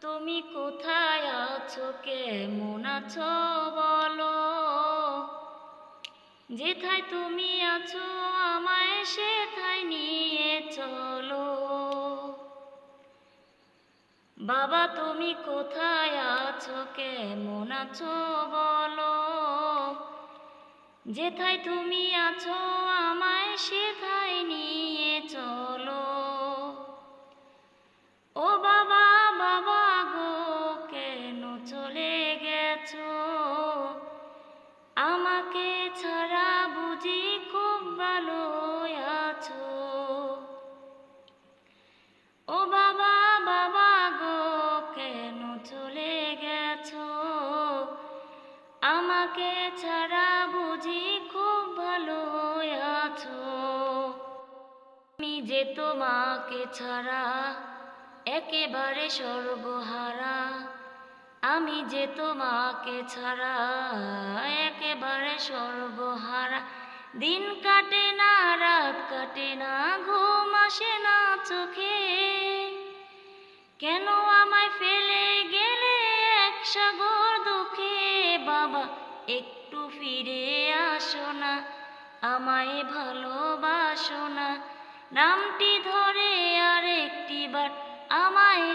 তুমি কোথায় আছো? কেমন আছো বলো? যেথায় তুমি আছো, আমায় সেথায় নিয়ে চলো। বাবা, তুমি কোথায় আছো? কেমন আছো বলো? যেথায় তুমি আছো, আমায় সেথায় বুঝি খুব ভালো আছো। ও বাবা বাবা গো, কেন চলে গেছো? আমাকে ছাড়া বুঝি খুব ভালো আছো। আমি যে তোমাকে ছাড়া একেবারে সর্বহারা আমি যে তোমাকে ছাড়া একেবারে সর্বহারা দিন কাটে না, রাত কাটে না, ঘুম আসে না চোখে। কেন আমায় ফেলে গেলে এক সাগর দুঃখে? বাবা, একটু ফিরে আসো না, আমায় ভালোবাসো না। নামটি ধরে আর একটি বার, আমায়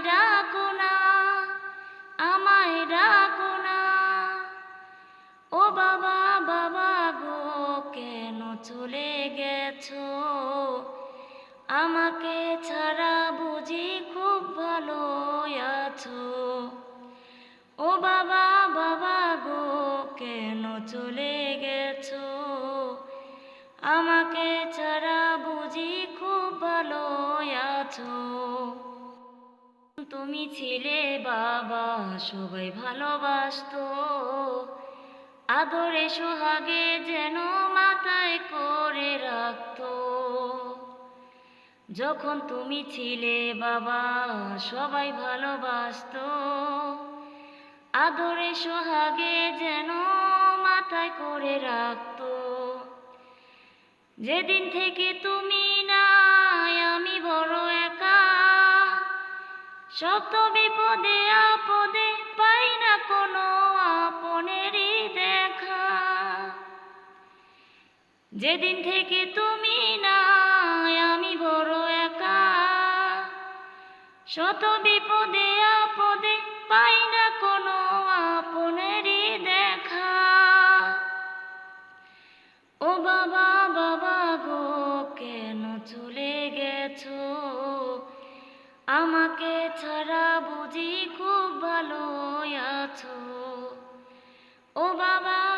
গেছো। আমাকে ছাড়া বুঝি খুব ভালো আছো। ও বাবা বাবা গো, কেন চলে গেছো? আমাকে ছাড়া বুঝি খুব ভালো আছো। তুমি ছিলে বাবা, সবাই ভালোবাসতো। আদরে সোহাগে যেন মাথায় করে রাখতো। যখন তুমি ছিলে বাবা, সবাই ভালোবাসতো। আদরে সোহাগে যেন মাথায় করে রাখতো। যেদিন থেকে তুমি নাই, আমি বড় একা। সব তো বিপদে আপদে পাই না কোনো আপনেরই যেদিন থেকে তুমি নাই, আমি বড় একা। শত বিপদে আপদে পাই না কোনো আপনেরই দেখা। ও বাবা বাবা গো, কেন চলে গেছো? আমাকে ছাড়া বুঝি খুব ভালো আছো। ও বাবা